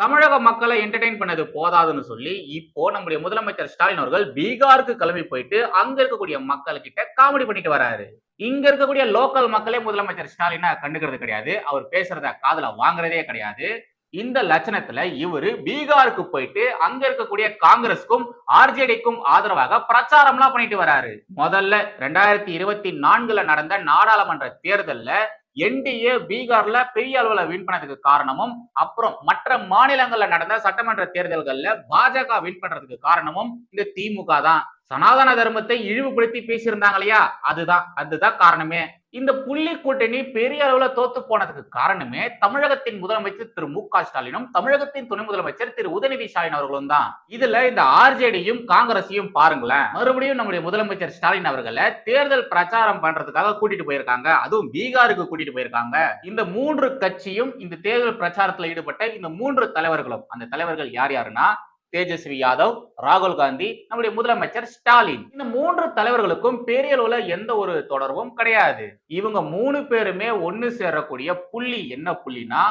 தமிழக மக்களை என்டர்டெயின் பண்ணது போதாதுன்னு சொல்லி இப்போ நம்முடைய முதலமைச்சர் ஸ்டாலின் அவர்கள் பீகாருக்கு கிளம்பி போயிட்டு அங்க இருக்கக்கூடிய மக்கள் கிட்ட காமெடி பண்ணிட்டு வராரு. இங்க இருக்கக்கூடிய லோக்கல் மக்களே முதலமைச்சர் ஸ்டாலினா கண்டுக்கிறது கிடையாது. அவர் பேசுறத காதல வாங்குறதே கிடையாது. இந்த லட்சணத்துல இவரு பீகாருக்கு போயிட்டு அங்க இருக்கக்கூடிய காங்கிரஸ்க்கும் ஆர்ஜேடிக்கும் ஆதரவாக பிரச்சாரம்லாம் பண்ணிட்டு வராரு. முதல்ல ரெண்டாயிரத்தி இருபத்தி நான்குல நடந்த நாடாளுமன்ற தேர்தல்ல என்டிஏ பீகார்ல பெரிய அளவுல வின் பண்ணதுக்கு காரணமும் அப்புறம் மற்ற மாநிலங்கள்ல நடந்த சட்டமன்ற தேர்தல்கள்ல பாஜக வின் பண்றதுக்கு காரணமும் இந்த திமுக தான். சனாதன தர்மத்தை இழிவுபடுத்தி பேசியிருந்தாங்க இல்லையா அதுதான் அதுதான் காரணமே. இந்த புள்ளி கூட்டணி பெரிய அளவுல தோத்து போனதுக்கு காரணமே தமிழகத்தின் முதலமைச்சர் திரு மு க ஸ்டாலினும் தமிழகத்தின் துணை முதலமைச்சர் திரு உதயநிதி ஸ்டாலின் அவர்களும் தான். இதுல இந்த ஆர்ஜேடியும் காங்கிரஸையும் பாருங்களேன். மறுபடியும் நம்முடைய முதலமைச்சர் ஸ்டாலின் அவர்களை தேர்தல் பிரச்சாரம் பண்றதுக்காக கூட்டிட்டு போயிருக்காங்க. அதுவும் பீகாருக்கு கூட்டிட்டு போயிருக்காங்க. இந்த மூன்று கட்சியும் இந்த தேர்தல் பிரச்சாரத்துல ஈடுபட்ட இந்த மூன்று தலைவர்களும் அந்த தலைவர்கள் யார் யாருன்னா தேஜஸ்வி யாதவ் ராகுல் காந்தி நம்முடைய முதலமைச்சர் ஸ்டாலின். இந்த மூன்று தலைவர்களுக்கும் பெரிய அளவுல எந்த ஒரு தொடர்பும் கிடையாது. இவங்க மூணு பேருமே ஒண்ணு சேரக்கூடிய புள்ளி என்ன புள்ளினா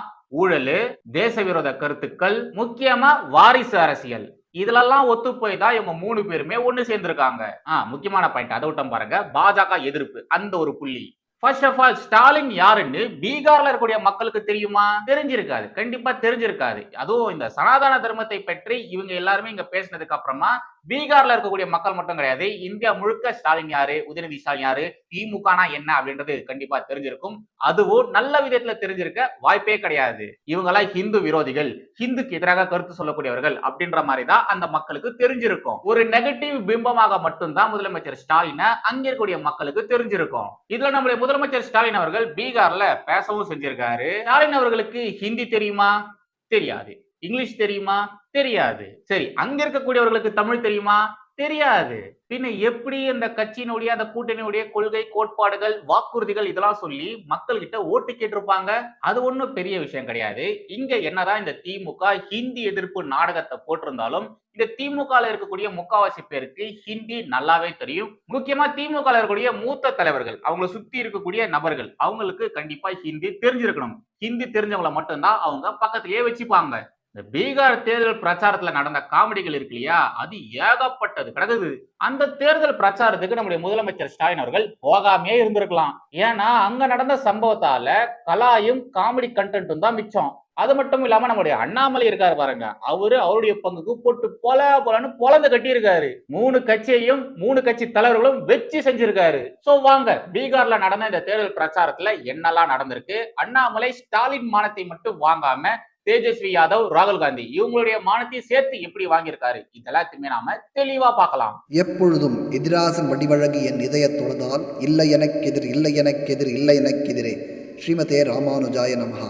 ஊழலு தேச விரோத கருத்துக்கள் முக்கியமா வாரிசு அரசியல். இதுலெல்லாம் ஒத்து போய் தான் இவங்க மூணு பேருமே ஒன்னு சேர்ந்திருக்காங்க. ஆ முக்கியமான பாயிண்ட் அதை விட்டம் பாருங்க. பாஜக எதிர்ப்பு அந்த ஒரு புள்ளி. ஃபர்ஸ்ட் ஆஃப் ஆல் ஸ்டாலின் யாருன்னு பீகார்ல இருக்கக்கூடிய மக்களுக்கு தெரியுமா? தெரிஞ்சிருக்காது. கண்டிப்பா தெரிஞ்சிருக்காது. அதுவும் இந்த சனாதன தர்மத்தை பற்றி இவங்க எல்லாருமே இங்க பேசினதுக்கு அப்புறமா பீகார்ல இருக்கக்கூடிய மக்கள் மட்டும் கிடையாது. இந்தியா முழுக்க ஸ்டாலின் யாரு? உதயநிதி ஸ்டாலின் யாரு? திமுகனா என்ன அப்படின்றது கண்டிப்பா தெரிஞ்சிருக்கும். அதுவும் நல்ல விதத்துல தெரிஞ்சிருக்க வாய்ப்பே கிடையாது. இவங்க எல்லாம் ஹிந்து விரோதிகள். ஹிந்துக்கு எதிராக கருத்து சொல்லக்கூடியவர்கள் அப்படின்ற மாதிரி தான் அந்த மக்களுக்கு தெரிஞ்சிருக்கும். ஒரு நெகட்டிவ் பிம்பமாக மட்டும்தான் முதலமைச்சர் ஸ்டாலினை அங்க இருக்கக்கூடிய மக்களுக்கு தெரிஞ்சிருக்கும். இதுல நம்முடைய முதலமைச்சர் ஸ்டாலின் அவர்கள் பீகார்ல பேசவும் செஞ்சிருக்காரு. ஸ்டாலின் அவர்களுக்கு ஹிந்தி தெரியுமா? தெரியாது. இங்கிலீஷ் தெரியுமா? தெரியாது. சரி அங்க இருக்கக்கூடியவர்களுக்கு தமிழ் தெரியுமா? தெரியாது. பின்ன எப்படி அந்த கட்சியினுடைய அந்த கூட்டணியுடைய கொள்கை கோட்பாடுகள் வாக்குறுதிகள் இதெல்லாம் சொல்லி மக்கள் கிட்ட ஓட்டு கேட்டிருப்பாங்க? அது ஒண்ணும் பெரிய விஷயம் கிடையாது. இங்க என்னதான் இந்த திமுக ஹிந்தி எதிர்ப்பு நாடகத்தை போட்டிருந்தாலும் இந்த திமுக இருக்கக்கூடிய முக்காவாசி பேருக்கு ஹிந்தி நல்லாவே தெரியும். முக்கியமா திமுக இருக்கக்கூடிய மூத்த தலைவர்கள் அவங்கள சுத்தி இருக்கக்கூடிய நபர்கள் அவங்களுக்கு கண்டிப்பா ஹிந்தி தெரிஞ்சிருக்கணும். ஹிந்தி தெரிஞ்சவங்களை மட்டும்தான் அவங்க பக்கத்திலேயே வச்சுப்பாங்க. இந்த பீகார் தேர்தல் பிரச்சாரத்துல நடந்த காமெடிகள் இருக்கு இல்லையா? அது ஏகப்பட்டது கிடக்குது. அந்த தேர்தல் பிரச்சாரத்துக்கு நம்முடைய முதலமைச்சர் ஸ்டாலின் அவர்கள் போகாமையே இருந்திருக்கலாம். ஏன்னா அங்க நடந்த சம்பவத்தால கலாயும் காமெடி கண்டென்ட்டும் தான் மிச்சம். அது மட்டும் இல்லாம நம்முடைய அண்ணாமலை இருக்காரு பாருங்க. அவரு அவருடைய பங்குக்கு போட்டு போல போலன்னு பொலந்து கட்டி இருக்காரு மூணு கட்சியையும் மூணு கட்சி தலைவர்களும் வெச்சு செஞ்சிருக்காரு. சோ வாங்க பீகார்ல நடந்த இந்த தேர்தல் பிரச்சாரத்துல என்னெல்லாம் நடந்திருக்கு? அண்ணாமலை ஸ்டாலின் மானத்தை மட்டும் வாங்காம தேஜஸ்வி யாதவ் ராகுல் காந்தி. இவங்களுடைய மானத்தையும் சேர்த்து எப்படி வாங்கியிருக்காரு? இதெல்லாத்தையுமே நாம தெளிவா பார்க்கலாம். எப்பொழுதும் எதிராசன் வடிவழகு என் இதய தொழுதால் இல்லை எனக்கெதிர் இல்லை எனக்கெதிர் இல்லை எனக்கெதிரே. ஸ்ரீமதே ராமானுஜாய நமஹா.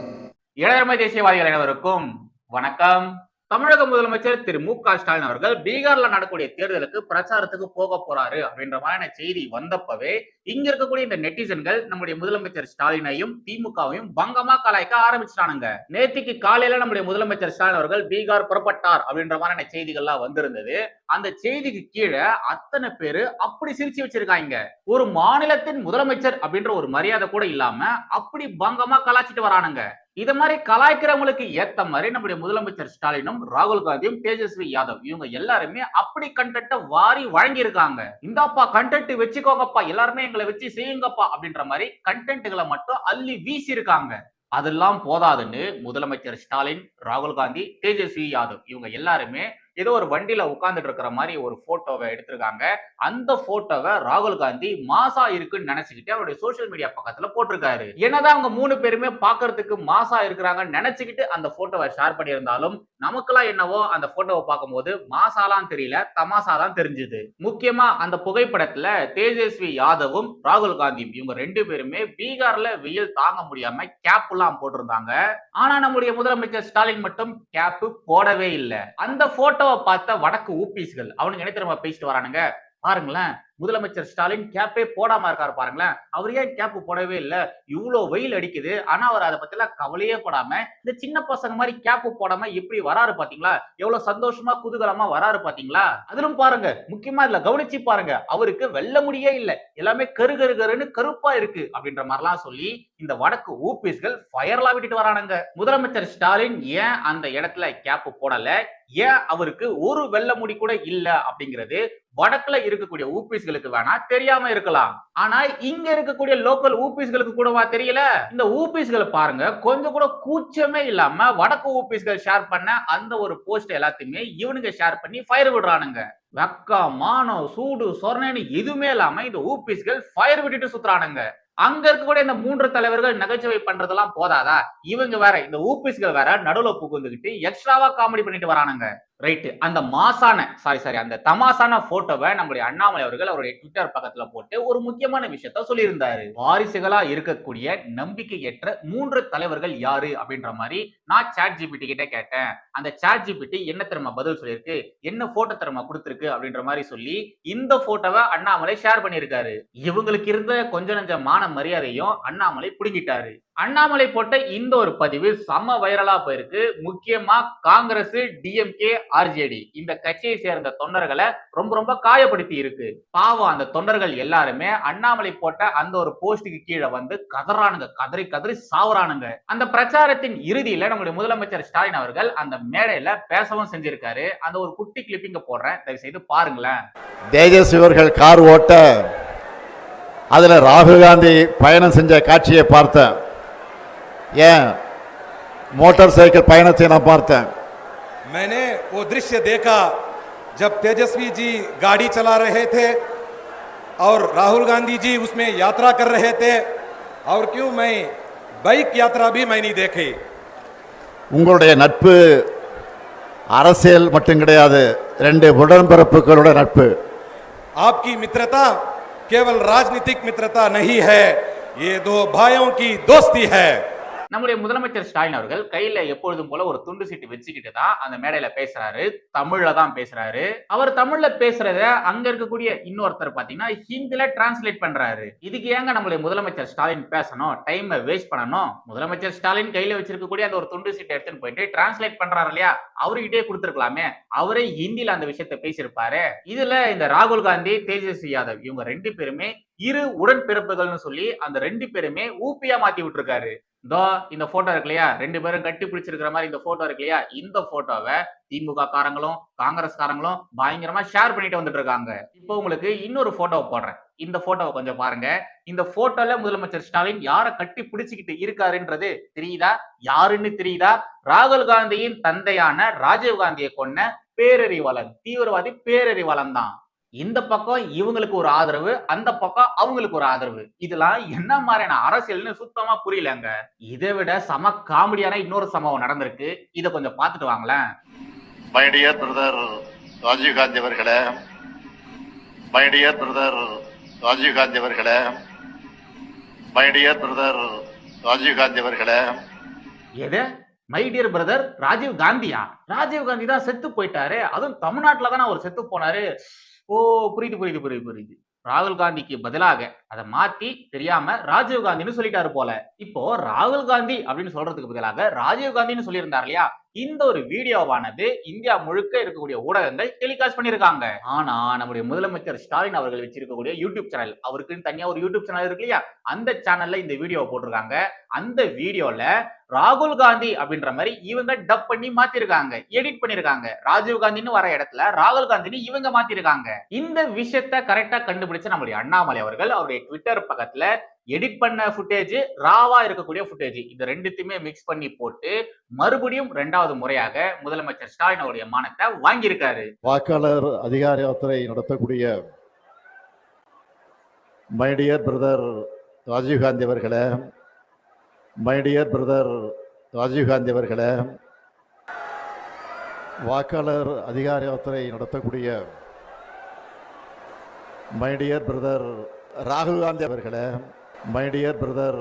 இளையமை தேசியவாதிகள் அனைவருக்கும் வணக்கம். தமிழக முதலமைச்சர் திரு மு க ஸ்டாலின் அவர்கள் பீகார்ல நடக்கக்கூடிய தேர்தலுக்கு பிரச்சாரத்துக்கு போக போறாரு அப்படின்ற மாதிரியான செய்தி வந்தப்பவே இங்க இருக்கக்கூடிய இந்த நெட்டிசன்கள் நம்முடைய முதலமைச்சர் ஸ்டாலினையும் திமுகவையும் பங்கமா கலாய்க்க ஆரம்பிச்சிட்டானுங்க. நேத்திக்கு காலையில நம்முடைய முதலமைச்சர் ஸ்டாலின் அவர்கள் பீகார் புறப்பட்டார் அப்படின்ற மாதிரியான செய்திகள்லாம் வந்திருந்தது. அந்த செய்திக்கு கீழே அத்தனை பேரு அப்படி சிரிச்சு வச்சிருக்காங்க. ஒரு மாநிலத்தின் முதலமைச்சர் அப்படின்ற ஒரு மரியாதை கூட இல்லாம அப்படி பங்கமா கலாச்சிட்டு வரானுங்க. இத மாதிரி கலாய்க்கிறவங்களுக்கு ஏத்த மாதிரி நம்முடைய முதலமைச்சர் ஸ்டாலினும் ராகுல் காந்தியும் தேஜஸ்வி யாதவ் இவங்க எல்லாருமே அப்படி கண்டென்ட்டை வாரி வழங்கியிருக்காங்க. இந்தாப்பா கண்டென்ட் வச்சுக்கோங்கப்பா எல்லாருமே எங்களை வச்சு செய்யுங்கப்பா அப்படின்ற மாதிரி கண்டென்ட்டுகளை மட்டும் அள்ளி வீசி இருக்காங்க அதெல்லாம் போதாதுன்னு முதலமைச்சர் ஸ்டாலின் ராகுல் காந்தி தேஜஸ்வி யாதவ் இவங்க எல்லாருமே ஏதோ ஒரு வண்டியில உட்கார்ந்துட்டு இருக்கிற மாதிரி ஒரு போட்டோவை எடுத்திருக்காங்க. அந்த போட்டோவை ராகுல் காந்தி மாசா இருக்குன்னு நினைச்சுக்கிட்டு அவருடைய சோசியல் மீடியா பக்கத்துல போட்டிருக்காரு. என்னதான் அவங்க மூணு பேருமே பாக்குறதுக்கு மாசா இருக்கிறாங்கன்னு நினைச்சுக்கிட்டு அந்த போட்டோவை ஷேர் பண்ணியிருந்தாலும் நமக்கெல்லாம் என்னவோ அந்த போட்டோவை பார்க்கும்போது மாசாலாம் தெரியல தமாசா தான் தெரிஞ்சுது. முக்கியமா அந்த புகைப்படத்துல தேஜஸ்வி யாதவும் ராகுல் காந்தியும் இவங்க ரெண்டு பேருமே பீகார்ல வெயில் தாங்க முடியாம கேப் எல்லாம் போட்டிருந்தாங்க. ஆனா நம்முடைய முதலமைச்சர் ஸ்டாலின் மட்டும் கேப் போடவே இல்லை. அந்த போட்டோவை பார்த்த வடக்கு ஊபிஸ்கள் அவனுங்க என்ன திரும்ப பேசிட்டு வரானுங்க? பாருங்களேன். முதலமைச்சர் ஸ்டாலின் கேப்பே போடாம இருக்காரு பாருங்களேன். அவர் ஏன் கேப் போடவே இல்ல? இவ்வளோ வெயில் அடிக்குது. ஆனா அவர் அதை பத்தி எல்லாம் கவலையே போடாம இந்த சின்ன பசங்க மாதிரி கேப் போடாம எப்படி வராரு பாத்தீங்களா? எவ்வளவு சந்தோஷமா குதூகலமா வராரு பாத்தீங்களா? அதிலும் பாருங்க. முக்கியமா இதுல கவனிச்சு பாருங்க. அவருக்கு வெள்ள முடியே இல்ல. எல்லாமே கரு கரு கருன்னு கருப்பா இருக்கு அப்படின்ற மாதிரிலாம் சொல்லி இந்த வடக்கு ஊபிஸ்கள் ஃபயர்லாம் விட்டுட்டு வரானுங்க. முதலமைச்சர் ஸ்டாலின் ஏன் அந்த இடத்துல கேப் போடல? ஏன் அவருக்கு ஒரு வெள்ள முடி கூட இல்ல அப்படிங்கிறது வடக்குல இருக்கக்கூடிய ஊபிஸ்களுக்கு வேணா தெரியாம இருக்கலாம். ஆனா இங்க இருக்கக்கூடிய லோக்கல் ஊபிஸ்களுக்கு கூடவா தெரியல? இந்த ஊபிஸ்களை பாருங்க. கொஞ்சம் கூட கூச்சமே இல்லாம வடக்கு ஊபிஸ்கள் ஷேர் பண்ண அந்த ஒரு போஸ்ட் எல்லாத்தையுமே இவனுங்க ஷேர் பண்ணி ஃபயர் விடுறானுங்க. வெக்கா மானம் சூடு சொர்ணேன்னு எதுவுமே இல்லாம இந்த ஊபிஸ்கள் ஃபயர் விட்டுட்டு சுத்துறானுங்க. அங்க இருக்கக்கூடிய இந்த மூன்று தலைவர்கள் நகைச்சுவை பண்றதெல்லாம் போதாதா? இவங்க வேற இந்த ஊபிஸ்கள் வேற நடுவுல புகுந்துகிட்டு எக்ஸ்ட்ராவா காமெடி பண்ணிட்டு வரானுங்க. ரைட்டு அந்த மாசான சாரி சாரி அந்த தமாசான போட்டோவை நம்முடைய அண்ணாமலை அவர்கள் அவருடைய ட்விட்டர் பக்கத்துல போட்டு ஒரு முக்கியமான விஷயத்த சொல்லியிருந்தாரு. வாரிசுகளா இருக்கக்கூடிய நம்பிக்கையற்ற மூன்று தலைவர்கள் யாரு அப்படின்ற மாதிரி நான் சாட் ஜிபிடி கிட்ட கேட்டேன். அந்த சாட் ஜிபிடி என்ன திறமை பதில் சொல்லியிருக்கு? என்ன போட்டோ திறமை கொடுத்துருக்கு அப்படின்ற மாதிரி சொல்லி இந்த போட்டோவை அண்ணாமலை ஷேர் பண்ணியிருக்காரு. இவங்களுக்கு இருந்த கொஞ்ச நஞ்ச மான மரியாதையும் அண்ணாமலை புடுங்கிட்டாரு. அண்ணாமலை போட்ட இந்த ஒரு பதிவு சம வைரலா போயிருக்கு. முக்கியமா காங்கிரஸ் டிஎம்கே ஆர்ஜேடி இந்த கட்சியை சேர்ந்த தொண்டர்களை ரொம்ப ரொம்ப காயப்படுத்தி இருக்கு. பாவம் அந்த தொண்டர்கள் எல்லாருமே அண்ணாமலை போட்ட அந்த ஒரு போஸ்டுக்கு கீழே வந்து கதறானுங்க கதறி கதறி சாவரானுங்க அந்த பிரச்சாரத்தின் இறுதியில நம்முடைய முதலமைச்சர் ஸ்டாலின் அவர்கள் அந்த மேடையில பேசவும் செஞ்சிருக்காரு. அந்த ஒரு குட்டி கிளிப்பிங்க போடுறேன். தயவு செய்து பாருங்களேன். தேஜஸ் இவர்கள் கார் ஓட்ட அதில் ராகுல் காந்தி பயணம் செஞ்ச காட்சியை பார்த்தேன். ஏன்? மோட்டார் சைக்கிள் பயணத்தை நான் பார்த்தேன். मैंने वो दृश्य देखा जब तेजस्वी जी गाड़ी चला रहे थे और राहुल गांधी जी उसमें यात्रा कर रहे थे और क्यों मैं बाइक यात्रा भी मैं नहीं देखी உங்களுடைய நட்பு அரசியல் மட்டும் கிடையாது ரெண்டு உடன்பிறப்புகளோட நட்பு आपकी मित्रता केवल राजनीतिक मित्रता नहीं है ये दो भाइयों की दोस्ती है நம்முடைய முதலமைச்சர் ஸ்டாலின் அவர்கள் கையில எப்பொழுதும் போல ஒரு துண்டு சீட்டு வச்சுக்கிட்டு தான் அந்த மேடையில பேசுறாரு. தமிழ்ல தான் பேசுறாரு. அவர் தமிழ்ல பேசுறத அங்க இருக்கக்கூடிய இன்னொருத்தர் பாத்தீங்கன்னா ஹிந்தில டிரான்ஸ்லேட் பண்றாரு. இதுக்கு ஏங்க நம்மளுடைய முதலமைச்சர் ஸ்டாலின் பேசணும்? டைமை வேஸ்ட் பண்ணணும். முதலமைச்சர் ஸ்டாலின் கையில வச்சிருக்கக்கூடிய அந்த ஒரு துண்டு சீட்டை எடுத்துன்னு போயிட்டு டிரான்ஸ்லேட் பண்றாரு இல்லையா? அவருகிட்டே கொடுத்துருக்கலாமே. அவரே ஹிந்தியில அந்த விஷயத்த பேசியிருப்பாரு. இதுல இந்த ராகுல் காந்தி தேஜஸ்வி யாதவ் இவங்க ரெண்டு பேருமே இரு உடன்பிறப்புகள்னு சொல்லி அந்த ரெண்டு பேருமே ஊப்பியா மாத்தி விட்டுருக்காரு. இதோ இந்த போட்டோ இருக்கு இல்லையா? ரெண்டு பேரும் கட்டி பிடிச்சிருக்கிற மாதிரி இந்த போட்டோ இருக்கு இல்லையா? இந்த போட்டோவை திமுக காரங்களும் காங்கிரஸ் காரங்களும் பயங்கரமா ஷேர் பண்ணிட்டு வந்துட்டு இருக்காங்க. இப்போ உங்களுக்கு இன்னொரு போட்டோவை போடுறேன். இந்த போட்டோவை கொஞ்சம் பாருங்க. இந்த போட்டோல முதலமைச்சர் ஸ்டாலின் யாரை கட்டி பிடிச்சுக்கிட்டு இருக்காருன்றது தெரியுதா? யாருன்னு தெரியுதா? ராகுல் காந்தியின் தந்தையான ராஜீவ் காந்தியை கொன்ன பேரறிவாளன். தீவிரவாதி பேரறிவாளன் தான். இந்த பக்கம் இவங்களுக்கு ஒரு ஆதரவு அந்த பக்கம் அவங்களுக்கு ஒரு ஆதரவு. இதெல்லாம் என்ன மாதிரியான அரசியல்னு சுத்தமா புரியலங்க. இதை விட சம காமெடியான இன்னொரு சம்பவம் நடந்திருக்கு. இதை கொஞ்சம் பார்த்துட்டு வாங்களேன். My dear brother Rajiv Gandhi அவர்களே my dear brother Rajiv Gandhi அவர்களே my dear brother Rajiv Gandhi அவர்களே. எது? மை டியர் பிரதர் ராஜீவ் காந்தியா? ராஜீவ் காந்தி தான் செத்து போயிட்டாரு. அதுவும் தமிழ்நாட்டுல தானே அவர் செத்து போனாரு. ஓ புரியுது புரியுது புரியுது புரியுது. ராகுல் காந்திக்கு பதிலாக அதை மாத்தி தெரியாம ராஜீவ் காந்தின்னு சொல்லிட்டாரு போல. இப்போ ராகுல் காந்தி அப்படின்னு சொல்றதுக்கு பதிலாக ராஜீவ் காந்தின்னு சொல்லியிருந்தார் இல்லையா? இந்த ஒரு வீடியோவானது இந்தியா முழுக்க இருக்கக்கூடிய ஊடகங்கள் டெலிகாஸ்ட் பண்ணிருக்காங்க ஆனா நம்முடைய முதலமைச்சர் ஸ்டாலின் அவர்கள் வச்சிருக்கக்கூடிய யூடியூப் சேனல் அவருக்குன்னு தனியா ஒரு யூடியூப் சேனல் இருக்கு இல்லையா? அந்த சேனல்ல இந்த வீடியோ போட்டிருக்காங்க. அந்த வீடியோல ராகுல் காந்தி அப்படின்ற மாதிரி இவங்க டப் பண்ணி மாத்திருக்காங்க எடிட் பண்ணிருக்காங்க. ராஜீவ் காந்தின்னு வர இடத்துல ராகுல் காந்தின்னு இவங்க மாத்திருக்காங்க. இந்த விஷயத்த கரெக்டா கண்டுபிடிச்ச நம்முடைய அண்ணாமலை அவர்கள் அவருடைய ட்விட்டர் பக்கத்துல எடிட் பண்ண ஃபுட்டேஜ் ராவா இருக்கக்கூடிய ஃபுட்டேஜ் இது ரெண்டுத்தையுமே மிக்ஸ் பண்ணி போட்டு மறுபடியும் ரெண்டாவது முறையாக முதலமைச்சர் ஸ்டாலின் அவருடைய மானத்தை வாங்கியிருக்காரு. வாக்காளர் அதிகார யாத்திரை நடத்தக்கூடிய மைடியர் பிரதர் ராஜீவ் காந்தி அவர்களே மைடியர் பிரதர் ராஜீவ் காந்தி அவர்களே வாக்காளர் அதிகார யாத்திரை நடத்தக்கூடிய மைடியர் பிரதர் ராகுல் காந்தி அவர்களே மை டியர் பிரதர்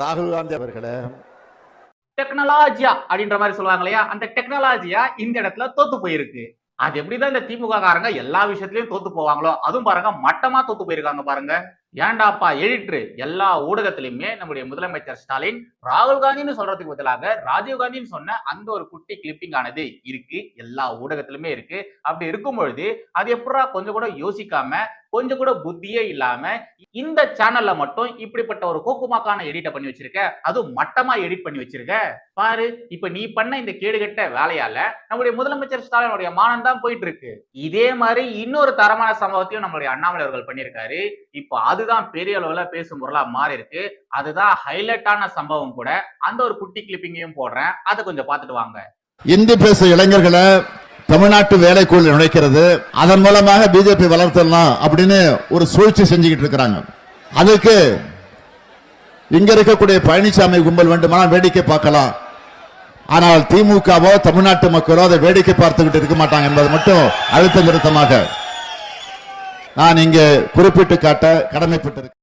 ராகுல் காந்தி அவர்களே. டெக்னாலஜியா அப்படின்ற மாதிரி சொல்லுவாங்க இல்லையா? அந்த டெக்னாலஜியா இந்த இடத்துல தோத்து போயிருக்கு. அது எப்படிதான் இந்த திமுக காரங்க எல்லா விஷயத்திலயும் தோத்து போவாங்களோ அதுவும் பாருங்க மட்டமா தோத்து போயிருக்காங்க பாருங்க. ஏன்டாப்பா எடிட்ரு எல்லா ஊடகத்திலுமே நம்முடைய முதலமைச்சர் ஸ்டாலின் ராகுல் காந்தின்னு சொல்றதுக்கு பதிலாக ராஜீவ் காந்தின்னு சொன்ன அந்த ஒரு குட்டி கிளிப்பிங் ஆனது இருக்கு. எல்லா ஊடகத்திலுமே இருக்கு. அப்படி இருக்கும் பொழுது அது எப்படா கொஞ்சம் கூட யோசிக்காம கொஞ்சம் கூட புத்தியே இல்லாம இந்த சேனல்ல மட்டும் இப்படிப்பட்ட ஒரு கோக்குமாக்கான எடிட்டை பண்ணி வச்சிருக்க. அதுவும் மட்டமா எடிட் பண்ணி வச்சிருக்க. பாரு இப்ப நீ பண்ண இந்த கேடுகட்ட வேலையால நம்முடைய முதலமைச்சர் ஸ்டாலினுடைய மானம் தான் போயிட்டு இருக்கு இதே மாதிரி இன்னொரு தரமான சம்பவத்தையும் நம்மளுடைய அண்ணாமலை அவர்கள் பண்ணியிருக்காரு. இப்போ அதுதான் பெரிய அளவுல பேசும் பொருளா மாறி இருக்கு. அதுதான் ஹைலைட்டான சம்பவம் கூட. அந்த ஒரு குட்டி கிளிப்பிங்கையும் போடுறேன். அதை கொஞ்சம் பார்த்துட்டு வாங்க. இந்தி பேச இளைஞர்களை தமிழ்நாட்டு வேலைக்குள் நுழைக்கிறது. அதன் மூலமாக பிஜேபி வளர்த்தலாம் அப்படின்னு ஒரு சூழ்ச்சி செஞ்சுக்கிட்டு இருக்கிறாங்க. அதுக்கு இங்க இருக்கக்கூடிய பழனிசாமி கும்பல் வேண்டுமானால் வேடிக்கை பார்க்கலாம். ஆனால் திமுகவோ தமிழ்நாட்டு மக்களோ அதை வேடிக்கை பார்த்துக்கிட்டு இருக்க மாட்டாங்க என்பது மட்டும் அழுத்த நிறுத்தமாக நான் இங்கே குறிப்பிட்டு காட்ட கடமைப்பட்டிருக்கிறேன்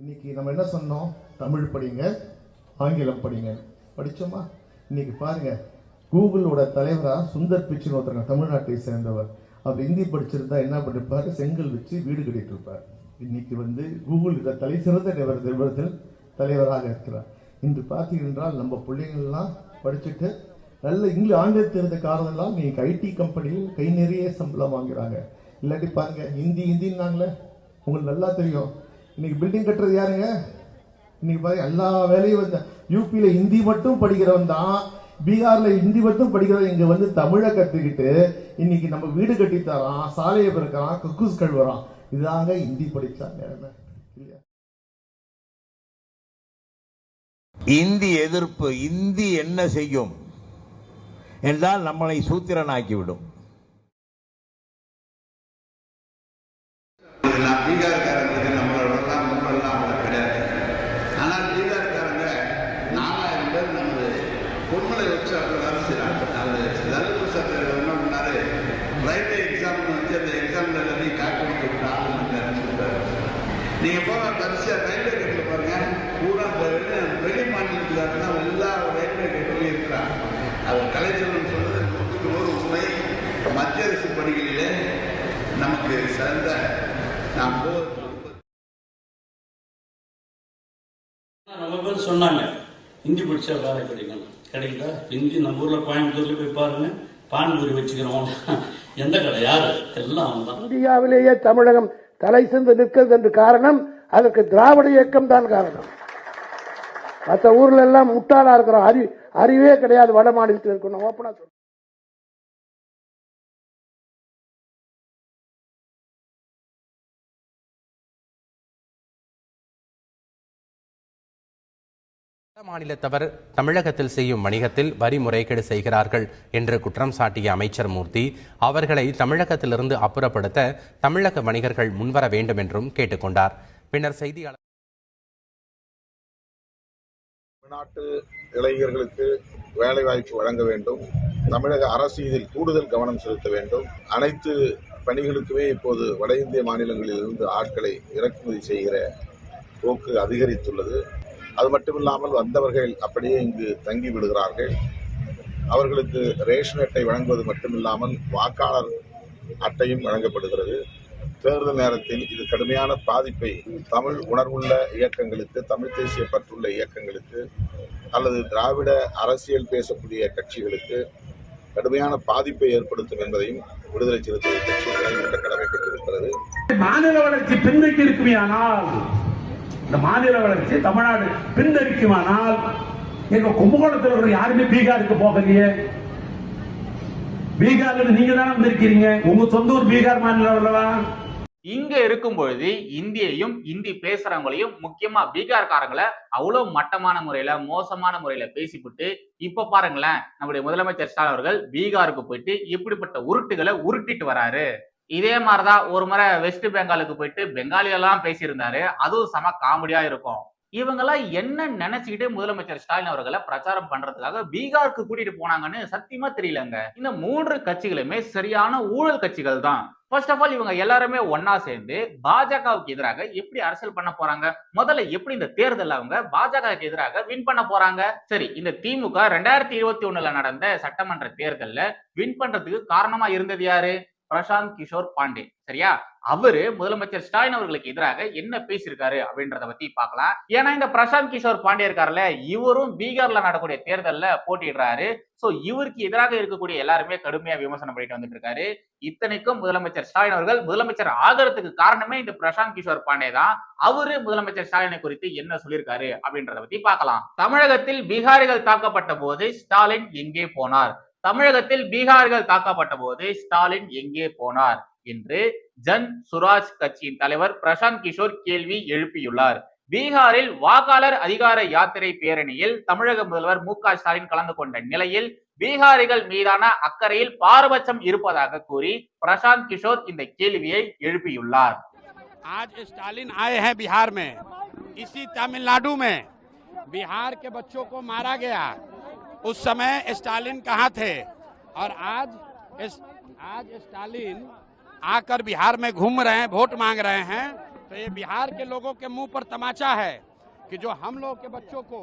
இன்னைக்கு நம்ம என்ன சொன்னோம்? தமிழ் படிங்க ஆங்கிலம் படிங்க. படிச்சோமா? இன்னைக்கு பாருங்க கூகுளோட தலைவராக சுந்தர் பிச்சைன்னு ஒருத்தருங்க தமிழ்நாட்டை சேர்ந்தவர். அவர் ஹிந்தி படிச்சிருந்தா என்ன பண்ணிருப்பாரு? செங்கல் வச்சு வீடு கட்டிட்டு இருப்பார். இன்னைக்கு வந்து கூகுள் இதை தலை சிறந்த நிறுவன- நிறுவனத்தில் தலைவராக இருக்கிறார். இன்று பார்த்தீங்கன்றால் நம்ம பிள்ளைங்கள்லாம் படிச்சுட்டு நல்ல இங்கிலீஷ் ஆங்கிலம் தெரிந்த காரணம்லாம் நீங்க ஐடி கம்பெனியில் கை நிறைய சம்பளம் வாங்குறாங்க. இல்லாட்டி பாருங்க ஹிந்தி ஹிந்தின்னாங்களே உங்களுக்கு நல்லா தெரியும். இன்னைக்கு பில்டிங் கட்டுறது யாருங்க? இன்னைக்கு பாருங்க எல்லா வேலையும் வந்து யூபியில ஹிந்தி மட்டும் படிக்கிறவன் தான் பீகார்ல ஹிந்தி மட்டும் படிக்கிறவன் இங்க வந்து தமிழை கத்துக்கிட்டு இன்னைக்கு நம்ம வீடு கட்டி தரான் சாலையை பிறக்கிறான் கக்கூஸ் கழுவுறான். இதாங்க ஹிந்தி படிச்சா இல்லையா? இந்தி எதிர்ப்பு இந்தி என்ன செய்யும் என்றால் நம்மளை சூத்திரனாக்கிவிடும். நான் பீகார்காரங்களுக்கு நம்மளோடலாம் முன்னெல்லாம் அவ்வளோ கிடையாது ஆனால் பீகார்காரங்க நாலாயிரம் பேர் நமது பொண்ணுகளை வச்சு அப்போ வேலை செய்கிறாங்க அது லலித் சார் என்ன பண்ணாரு ரயில்வே எக்ஸாம் வச்சு அந்த எக்ஸாமில் எல்லாத்தையும் காப்பி கொடுத்து விட்டு ஆள் பண்ணாருன்னு சொல்றாரு நீங்கள் போக கடைசியாக ரயில்வே கேட்டில் பாருங்க. பூரா வெளி- மாநிலத்தில் தான் எல்லா ரயில்வே கேட்லையும் இருக்கிறாங்க. அவர் கலைச்செல்வன் சொன்னது நூற்றுக்கு நூறு உண்மை. மத்திய அரசு பணிகளிலே நமக்கு சிறந்த நாம் போ சொன்னாங்க ஹிந்தி படிச்சா வேலை கிடைக்கும். கிடைக்குதா ஹிந்தி நம்ம ஊர்ல கோயம்புத்தூர்ல போய் பாருங்க. பானிபூரி வச்சுக்கிறோம் எந்த கடை யாரு? எல்லாம் இந்தியாவிலேயே தமிழகம் தலை சிந்து நிற்கிறது என்று காரணம் அதற்கு திராவிட இயக்கம் தான் காரணம். மற்ற ஊர்ல எல்லாம் முட்டாளா இருக்கிறோம் அறி அறிவே கிடையாது வட மாநிலத்தில் இருக்கணும். ஓப்பனா மாநிலத்தவர் தமிழகத்தில் செய்யும் வணிகத்தில் வரி முறைகேடு செய்கிறார்கள் என்று குற்றம் சாட்டிய அமைச்சர் மூர்த்தி அவர்களை தமிழகத்திலிருந்து அப்புறப்படுத்த தமிழக வணிகர்கள் முன்வர வேண்டும் என்றும் கேட்டுக்கொண்டார். பின்னர் செய்தியாளர் தமிழ்நாட்டு இளைஞர்களுக்கு வேலை வாய்ப்பு வழங்க வேண்டும். தமிழக அரசு இதில் கூடுதல் கவனம் செலுத்த வேண்டும். அனைத்து பணிகளுக்குமே இப்போது வட இந்திய மாநிலங்களில் இருந்து ஆட்களை இறக்குமதி செய்கிற போக்கு அதிகரித்துள்ளது. அது மட்டுமில்லாமல் வந்தவர்கள் அப்படியே இங்கு தங்கி விடுகிறார்கள். அவர்களுக்கு ரேஷன் அட்டை வழங்குவது மட்டுமில்லாமல் வாக்காளர் அட்டையும் வழங்கப்படுகிறது. தேர்தல் நேரத்தில் இது கடுமையான பாதிப்பை தமிழ் உணர்வுள்ள இயக்கங்களுக்கு தமிழ் தேசிய பற்றுள்ள இயக்கங்களுக்கு அல்லது திராவிட அரசியல் பேசக்கூடிய கட்சிகளுக்கு கடுமையான பாதிப்பை ஏற்படுத்தும் என்பதையும் விடுதலை சிறுத்தை கட்சி கடமை கடமைப்பட்டிருக்கிறது மாநில வளர்ச்சி பின்னுக்கு இருக்குமே ஆனால் இந்த மாநில வளர்ச்சி தமிழ்நாடு பின்தரிக்குமானால் எங்க கும்பகோணத்தில் இருக்கிற யாருமே பீகாருக்கு போகலையே. பீகார்ல நீங்க தானே வந்திருக்கிறீங்க உங்க சொந்த ஊர் பீகார் மாநிலம் அல்லவா? இங்க இருக்கும் பொழுது இந்தியையும் இந்தி பேசுறவங்களையும் முக்கியமா பீகார்காரங்களை அவ்வளவு மட்டமான முறையில மோசமான முறையில பேசிவிட்டு இப்ப பாருங்களேன் நம்முடைய முதலமைச்சர் ஸ்டாலின் அவர்கள் பீகாருக்கு போயிட்டு இப்படிப்பட்ட உருட்டுகளை உருட்டிட்டு வராரு. இதே மாதிரிதான் ஒரு முறை வெஸ்ட் பெங்காலுக்கு போயிட்டு பெங்காலியெல்லாம் பேசியிருந்தாரு. அதுவும் செம காமெடியா இருக்கும். இவங்கெல்லாம் என்ன நினைச்சுக்கிட்டு முதலமைச்சர் ஸ்டாலின் அவர்களை பிரச்சாரம் பண்றதுக்காக பீகாருக்கு கூட்டிட்டு போனாங்கன்னு சத்தியமா தெரியலங்க. இந்த மூன்று கட்சிகளுமே சரியான ஊழல் கட்சிகள் தான். ஃபர்ஸ்ட் ஆஃப் ஆல் இவங்க எல்லாருமே ஒன்னா சேர்ந்து பாஜகவுக்கு எதிராக எப்படி அரசியல் பண்ண போறாங்க? முதல்ல எப்படி இந்த தேர்தல் அவங்க பாஜகவுக்கு எதிராக வின் பண்ண போறாங்க? சரி இந்த திமுக ரெண்டாயிரத்தி இருபத்தி ஒண்ணுல நடந்த சட்டமன்ற தேர்தல்ல வின் பண்றதுக்கு காரணமா இருந்தது யாரு? பிரசாந்த் கிஷோர் பாண்டே. சரியா? அவரு முதலமைச்சர் ஸ்டாலின் அவர்களுக்கு எதிராக என்ன பேசியிருக்காரு அப்படின்றத பத்தி பார்க்கலாம். ஏன்னா இந்த பிரசாந்த் கிஷோர் பாண்டே இருக்காருல்ல இவரும் பீகார்ல நடக்கூடிய தேர்தலில் போட்டிடுறாரு சோ இவருக்கு எதிராக இருக்கக்கூடிய எல்லாருமே கடுமையா விமர்சனம் பண்ணிட்டு வந்துட்டு இருக்காரு இத்தனைக்கும் முதலமைச்சர் ஸ்டாலின் அவர்கள் முதலமைச்சர் ஆகிறதுக்கு காரணமே இந்த பிரசாந்த் கிஷோர் பாண்டே தான். அவரு முதலமைச்சர் ஸ்டாலினை குறித்து என்ன சொல்லியிருக்காரு அப்படின்றத பத்தி பார்க்கலாம். தமிழகத்தில் பீகாரிகள் தாக்கப்பட்ட போது ஸ்டாலின் எங்கே போனார்? தமிழகத்தில் பீகாரிகள் தாக்கப்பட்ட போது ஸ்டாலின் எங்கே போனார் என்று ஜன் சுராஜ் கட்சியின் தலைவர் பிரசாந்த் கிஷோர் கேள்வி எழுப்பியுள்ளார் பீகாரில் வாக்காளர் அதிகார யாத்திரை பேரணியில் தமிழக முதல்வர் மு க ஸ்டாலின் கலந்து கொண்ட நிலையில் பீகாரிகள் மீதான அக்கறையில் பாரபட்சம் இருப்பதாக கூறி பிரசாந்த் கிஷோர் இந்த கேள்வியை எழுப்பியுள்ளார் आज स्टालिन आए हैं बिहार में इसी तमिलनाडु में बिहार के बच्चों को मारा गया उस समय स्टालिन कहाँ थे? और आज इस, आज स्टालिन आकर बिहार में घूम रहे हैं वोट मांग रहे हैं तो ये बिहार के लोगों के मुँह पर तमाचा है कि जो हम लोग के बच्चों को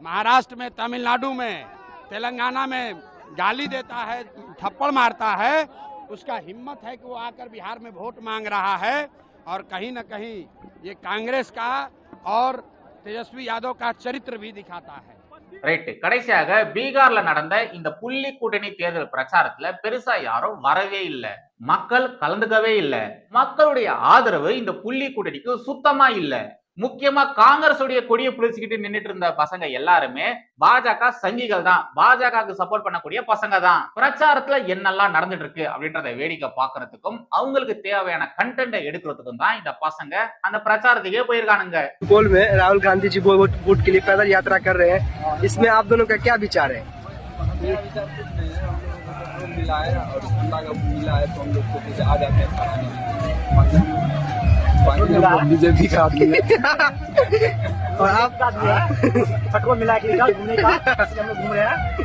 महाराष्ट्र में तमिलनाडु में तेलंगाना में गाली देता है थप्पड़ मारता है उसका हिम्मत है कि वो आकर बिहार में वोट मांग रहा है। और कहीं ना कहीं ये कांग्रेस का और तेजस्वी यादव का चरित्र भी दिखाता है। ரைட் கடைசியாக பீகார்ல நடந்த இந்த புள்ளி கூட்டணி தேர்தல் பிரச்சாரத்துல பெருசா யாரும் வரவே இல்ல. மக்கள் கலந்துக்கவே இல்ல. மக்களுடைய ஆதரவு இந்த புள்ளி கூட்டணிக்கு சுத்தமா இல்ல. முக்கியமா காங்கிரஸ் உடைய கொடியை பிடிச்சுக்கிட்டு நின்னுட்டு இருந்த பசங்க எல்லாருமே பாஜக சங்கிகள் தான் பாஜகவுக்கு சப்போர்ட் பண்ணக்கூடிய பசங்க தான் பிரச்சாரத்துல என்னெல்லாம் நடந்துட்டு இருக்கு அப்படின்றத வேடிக்கை பாக்குறதுக்கும் அவங்களுக்கு தேவையான கண்டென்ட்டை எடுக்கிறதுக்கும் தான் இந்த பசங்க அந்த பிரச்சாரத்துக்கே போயிருக்கானுங்க सुपौल में राहुल गांधी जी वोट वोट के लिए पैदल यात्रा कर रहे हैं इसमें आप दोनों का क्या विचार है मिला है और ठंडा का मिला है तो हम लोग को जैसे आ जाते हैं बीजेपी का आदमी और आप पेट्रोल मिला के घूमने का। हम घूम रहे हैं।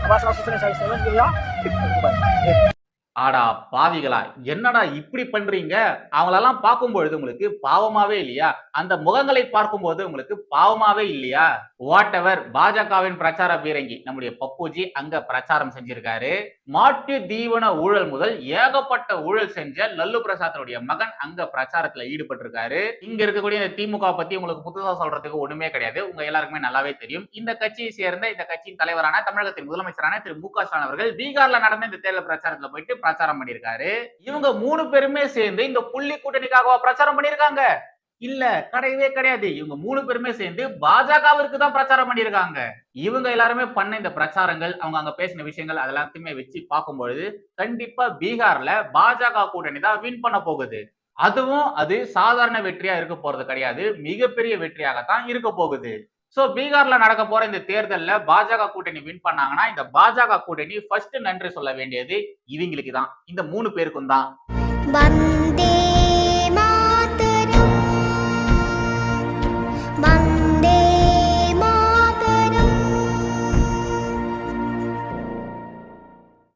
ஆடா பாவிகளா என்னடா இப்படி பண்றீங்க? அவங்களெல்லாம் பார்க்கும்பொழுது உங்களுக்கு பாவமாவே இல்லையா? அந்த முகங்களை பார்க்கும்போது உங்களுக்கு பாவமாவே இல்லையா? வாட் எவர் பாஜகவின் பிரச்சார பீரங்கி நம்முடைய பப்புஜி அங்க பிரச்சாரம் செஞ்சிருக்காரு. மாட்டு தீவன ஊழல் முதல் ஏகப்பட்ட ஊழல் செஞ்ச லல்லு பிரசாத்தனுடைய மகன் அங்க பிரச்சாரத்துல ஈடுபட்டிருக்காரு. இங்க இருக்கக்கூடிய திமுக பத்தி உங்களுக்கு புதுசா சொல்றதுக்கு ஒண்ணுமே கிடையாது. உங்க எல்லாருக்குமே நல்லாவே தெரியும். இந்த கட்சியை சேர்ந்த இந்த கட்சியின் தலைவரான தமிழகத்தின் முதலமைச்சரான திரு மு க ஸ்டாலின் அவர்கள் பீகார்ல நடந்த இந்த தேர்தல் பிரச்சாரத்துல போயிட்டு பிரச்சாரம் பண்ணியிருக்காரு. இவங்க மூணு பேருமே சேர்ந்து இந்த புள்ளி கூட்டணிக்காகவா பிரச்சாரம் பண்ணியிருக்காங்க? இல்ல கிடையவே கிடையாது. இவங்க மூணு பேருமே சேர்ந்து பாஜகவிற்கு தான் பிரச்சாரம் பண்ணியிருக்காங்க. இவங்க எல்லாருமே பண்ண இந்த பிரச்சாரங்கள் அவங்க அங்க பேசின விஷயங்கள் அதெல்லாத்தையுமே வச்சு பார்க்கும்பொழுது கண்டிப்பா பீகார்ல பாஜக கூட்டணி தான் வின் பண்ண போகுது. அதுவும் அது சாதாரண வெற்றியா இருக்க போறது கிடையாது. மிகப்பெரிய வெற்றியாகத்தான் இருக்க போகுது. சோ பீகார்ல நடக்க போற இந்த தேர்தலில் பாஜக கூட்டணி வின் பண்ணாங்கன்னா இந்த பாஜக கூட்டணி ஃபர்ஸ்ட் நன்றி சொல்ல வேண்டியது இவங்களுக்கு தான் இந்த மூணு பேருக்கும் தான்